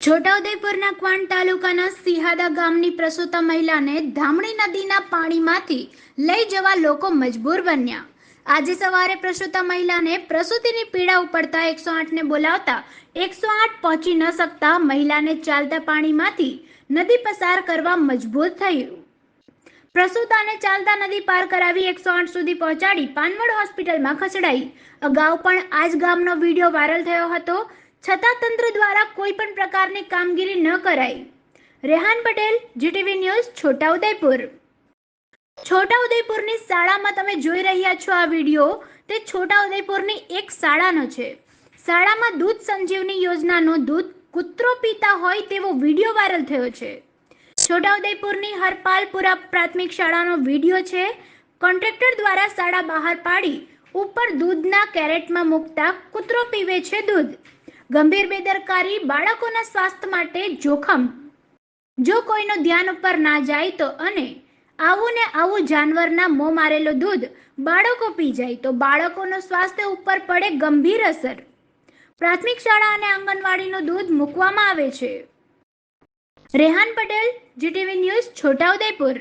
છોટાઉદેપુરના ક્વાંટ તાલુકાના સિહાદા ગામની પ્રસૂતા મહિલાને ધામણી નદીના પાણીમાંથી લઈ જવા લોકો મજબૂર બન્યા. આજે સવારે પ્રસૂતા મહિલાને પ્રસૂતિની પીડા ઉપડતા એકસો આઠને બોલાવતા એકસો આઠ પહોંચી ન શકતા મહિલાને ચાલતા પાણીમાંથી નદી પસાર કરવા મજબૂર થયું. પ્રસૂતાને ચાલતા નદી પાર કરાવી એકસો આઠ સુધી પહોંચાડી પાનવડ હોસ્પિટલમાં ખસેડાઈ. અગાઉ પણ આ જ ગામનો વીડિયો વાયરલ થયો હતો. છતાં તંત્ર દ્વારા કોઈ પણ પ્રકારની કામગીરી ન કરાઈ. Rehan Patel, GTV news, Chhota Udaipur. છોટાઉદેપુરની શાળામાં તમે જોઈ રહ્યા છો આ વીડિયો. તે છોટાઉદેપુરની એક શાળાનો છે. શાળામાં દૂધ સંજીવની યોજનાનો દૂધ કૂતરો પીતા હોય તેવો વીડિયો વાયરલ થયો છે. છોટાઉદેપુરની હરપાલપુરા પ્રાથમિક શાળાનો વીડિયો છે. કોન્ટ્રાક્ટર દ્વારા શાળા બહાર પાડી ઉપર દૂધના કેરેટમાં મૂકતા કૂતરો પીવે છે દૂધ. ગંભીર બેદરકારી બાળકોના સ્વાસ્થ્ય માટે જોખમ. જો કોઈનું ધ્યાન ઉપર ના જાય તો અને આવું ને આવું જાનવરના મોં મારેલું દૂધ બાળકો પી જાય તો બાળકોનું સ્વાસ્થ્ય ઉપર પડે ગંભીર અસર. પ્રાથમિક શાળા અને આંગણવાડીનું દૂધ મૂકવામાં આવે છે. Rehan Patel, GTV news Chhota Udaipur